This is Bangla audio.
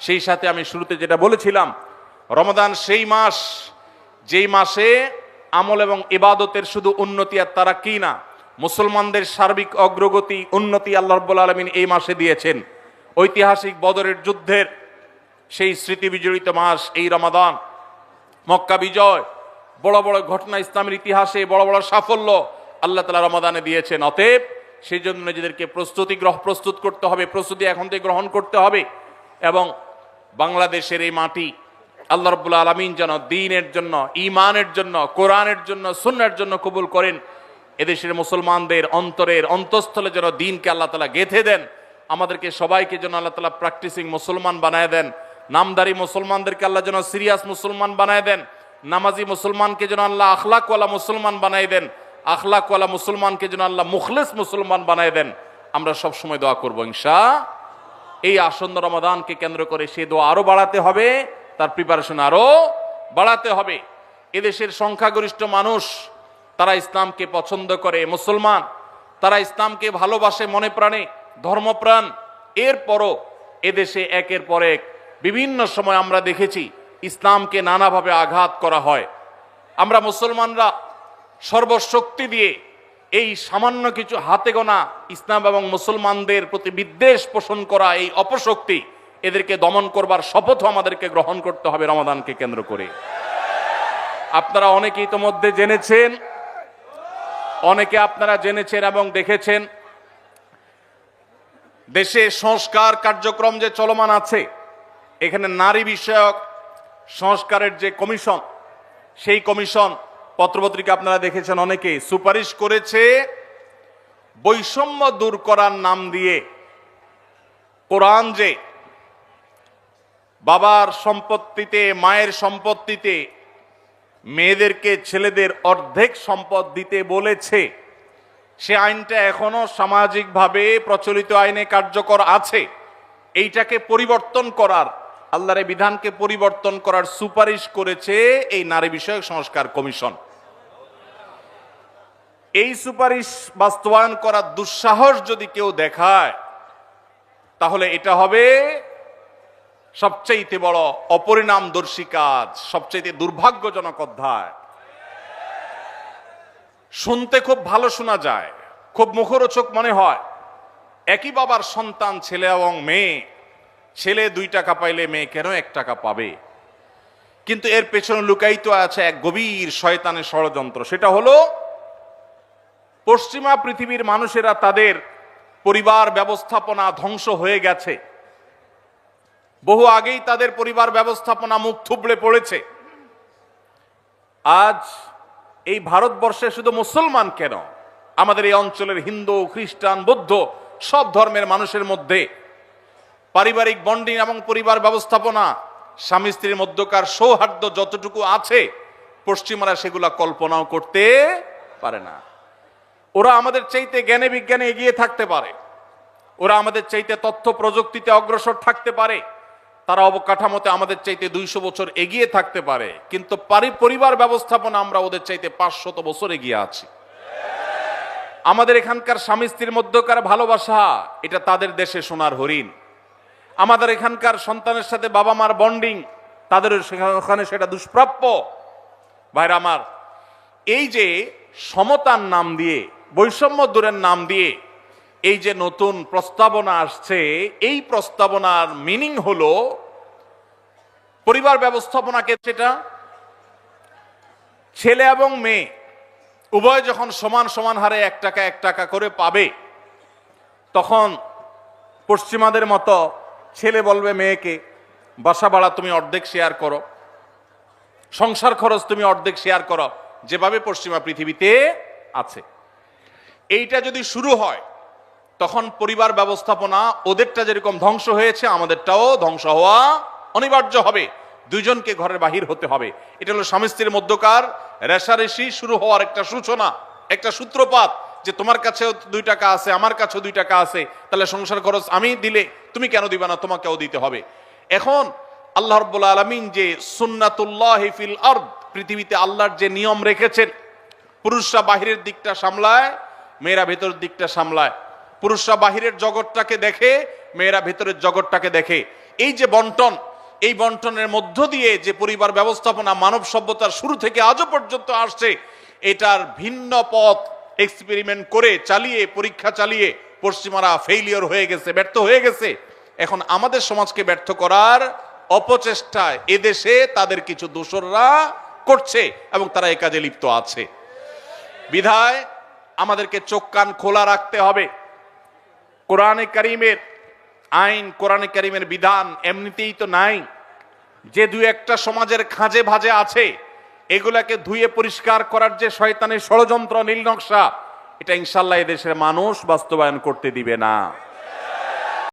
সেই সাথে আমি শুরুতে যেটা বলেছিলাম রমাদান সেই মাস, যেই মাসে আমল এবং ইবাদতের শুধু উন্নতি আর তারা কি না, মুসলমানদের সার্বিক অগ্রগতি, উন্নতি আল্লাহ রব্বুল আলমিন এই মাসে দিয়েছেন। ঐতিহাসিক বদরের যুদ্ধের সেই স্মৃতি বিজড়িত মাস, এই রমাদান, মক্কা বিজয়, বড় বড় ঘটনা ইসলামের ইতিহাসে, বড় বড় সাফল্য আল্লাহ তালা রমাদানে দিয়েছেন। অতএব সেই জন্য নিজেদেরকে প্রস্তুতি গ্রহ, প্রস্তুত করতে হবে, প্রস্তুতি এখন থেকে গ্রহণ করতে হবে এবং বাংলাদেশের এই মাটি আল্লাহ রব্বুল আলমিন যেন দিনের জন্য ইমানের জন্য, কোরআনের জন্য সুন্নার জন্য কবুল করেন। এদেশের মুসলমানদের অন্তরের অন্তঃস্থলে যেন দিনকে আল্লাহ তালা গেথে দেন। আমাদেরকে সবাইকে যেন আল্লাহ তালা প্র্যাকটিসিং মুসলমান বানায় দেন। নামদারি মুসলমানদেরকে আল্লাহ যেন সিরিয়াস মুসলমান বানায় দেন। নামাজি মুসলমানকে যেন আল্লাহ আখলাকওয়ালা মুসলমান বানায় দেন। আখলাকওয়ালা মুসলমানকে যেন আল্লাহ মুখলেস মুসলমান বানায় দেন। আমরা সবসময় দোয়া করব, ইনশা এই আসন্ন রমাদানকে কেন্দ্র করে সে দোয়া আরও বাড়াতে হবে, তার প্রিপারেশন আরও বাড়াতে হবে। এদেশের সংখ্যাগরিষ্ঠ মানুষ, তারা ইসলামকে পছন্দ করে, মুসলমান, তারা ইসলামকে ভালোবাসে, মনে প্রাণে, ধর্মপ্রাণ। এরপরও এদেশে একের পর এক বিভিন্ন সময় আমরা দেখেছি ইসলামকে নানাভাবে আঘাত করা হয়। আমরা মুসলমানরা সর্বশক্তি দিয়ে এই সামান্য কিছু হাতে গোনা ইসলাম এবং মুসলমানদের প্রতি বিদ্বেষ পোষণ করা এই অপশক্তি এদেরকে দমন করবার শপথও আমাদেরকে গ্রহণ করতে হবে রমাদানকে কেন্দ্র করে। আপনারা অনেকে ইতোমধ্যে জেনেছেন, অনেকে আপনারা জেনেছেন এবং দেখেছেন, দেশে সংস্কার কার্যক্রম যে চলমান আছে, এখানে নারী বিষয়ক সংস্কারের যে কমিশন, সেই কমিশন পত্রপত্রিকা আপনারা দেখেছেন অনেকে সুপারিশ করেছে বৈষম্য দূর করার নাম দিয়ে কোরআন যে বাবার সম্পত্তিতে, মায়ের সম্পত্তিতে, মেয়েদেরকে ছেলেদের অর্ধেক সম্পদ দিতে বলেছে। সে আইনটা এখনও সামাজিকভাবে প্রচলিত আইনে কার্যকর আছে। এইটাকে পরিবর্তন করার, আল্লাহর বিধানকে পরিবর্তন করার সুপারিশ করেছে এই নারী বিষয়ক সংস্কার কমিশন। এই সুপারিশ বাস্তবায়ন করার দুঃসাহস যদি কেউ দেখায়, তাহলে এটা হবে সবচাইতে বড় অপরিণামদর্শী কাজ, সবচাইতে দুর্ভাগ্যজনক অধ্যায়। শুনতে খুব ভালো শোনা যায়, খুব মুখরোচক মনে হয়। একই বাবার সন্তান, ছেলে এবং মেয়ে, ছেলে দুই টাকা পাইলে মেয়ে কেন এক টাকা পাবে? কিন্তু এর পেছনে লুকায়িত আছে এক গভীর শয়তানের ষড়যন্ত্র, সেটা হলো পশ্চিমা পৃথিবীর মানুষেরা তাদের পরিবার ব্যবস্থাপনা ধ্বংস হয়ে গেছে। বহু আগেই তাদের পরিবার ব্যবস্থাপনা মুখ থুবড়ে পড়েছে। আজ এই ভারতবর্ষে শুধু মুসলমান কেন? আমাদের এই অঞ্চলের হিন্দু, খ্রিস্টান, বৌদ্ধ সব ধর্মের মানুষের মধ্যে পারিবারিক বন্ডিং এবং পরিবার ব্যবস্থাপনা, স্বামী স্ত্রীর মধ্যকার সৌহার্দ্য যতটুকু আছে, পশ্চিমারা সেগুলা কল্পনাও করতে পারে না। ওরা আমাদের চাইতে জ্ঞানে বিজ্ঞানে এগিয়ে থাকতে পারে। ওরা আমাদের চাইতে তথ্য প্রযুক্তিতে অগ্রসর থাকতে পারে। তারা অবকাঠামোতে আমাদের চাইতে দুইশো বছর এগিয়ে থাকতে পারে। কিন্তু পারি পরিবার ব্যবস্থাপনা আমরা ওদের চাইতে পাঁচশত বছর এগিয়ে আছি। আমাদের এখানকার স্বামী স্ত্রীর মধ্যকার ভালোবাসা, এটা তাদের দেশে সোনার হরিণ। আমাদের এখানকার সন্তানের সাথে বাবা মার বন্ডিং, তাদের ওখানে সেটা দুষ্প্রাপ্য। ভাইরা আমার, এই যে সমতার নাম দিয়ে বৈষম্য দূরের নাম দিয়ে এই যে নতুন প্রস্তাবনা আসছে, এই প্রস্তাবনার মিনিং হলো পরিবার ব্যবস্থাপনাকে সেটা ছেলে এবং মেয়ে উভয় যখন সমান সমান হারে এক টাকা এক টাকা করে পাবে, তখন পশ্চিমাদের মতো ছেলে বলবে মেয়েকে, বাসা ভাড়া তুমি অর্ধেক শেয়ার করো, সংসার খরচ তুমি অর্ধেক শেয়ার করো, যেভাবে পশ্চিমা পৃথিবীতে আছে। এইটা যদি শুরু হয়, তখন পরিবার ব্যবস্থাপনা ওদেরটা যেরকম ধ্বংস হয়েছে, আমাদেরটাও ধ্বংস হওয়া অনিবার্য হবে। দুইজনকে ঘরের বাহির হতে হবে। এটা হলো স্বামী স্ত্রীর মধ্যকার রেশারেশি শুরু হওয়ার একটা সূচনা, একটা সূত্রপাত যে তোমার কাছেও দুই টাকা আছে, আমার কাছেও দুই টাকা আছে, তাহলে সংসার খরচ আমি দিলে তুমি কেন দিবা না, তোমাকেও দিতে হবে। এখন আল্লাহ রব্বুল আলমিন যে সুন্নাতুল্লাহ ফিল আর্দ, পৃথিবীতে আল্লাহর যে নিয়ম রেখেছেন, পুরুষরা বাহিরের দিকটা সামলায় মেয়েরা ভেতরের দিকটা সামলায়। পুরুষরা বাহিরের জগৎটাকে দেখে, মেয়েরা ভেতরের জগৎটাকে দেখে। এই যে বন্টন, এই বন্টনের মধ্য দিয়ে যে পরিবার ব্যবস্থাপনা মানব সভ্যতার শুরু থেকে আজও পর্যন্ত আসছে, এটার ভিন্ন পথ এক্সপেরিমেন্ট করে চালিয়ে, পরীক্ষা চালিয়ে পশ্চিমারা ফেইলিওর হয়ে গেছে, ব্যর্থ হয়ে গেছে। এখন আমাদের সমাজকে ব্যর্থ করার অপচেষ্টায় এদেশে তাদের কিছু দোসররা করছে এবং তারা এ কাজে লিপ্ত আছে। বিধায় আমাদেরকে চোখ কান খোলা রাখতে হবে। কোরআনে করিমের আইন, কোরআনে করিমের বিধান এমনিতেই তো নাই। যে দু একটা সমাজের খাঁজে ভাজে আছে, এগুলাকে ধুয়ে পরিষ্কার করার যে শয়তানের ষড়যন্ত্র, নীল নকশা, এটা ইনশাল্লাহ এদেশের মানুষ বাস্তবায়ন করতে দিবে না।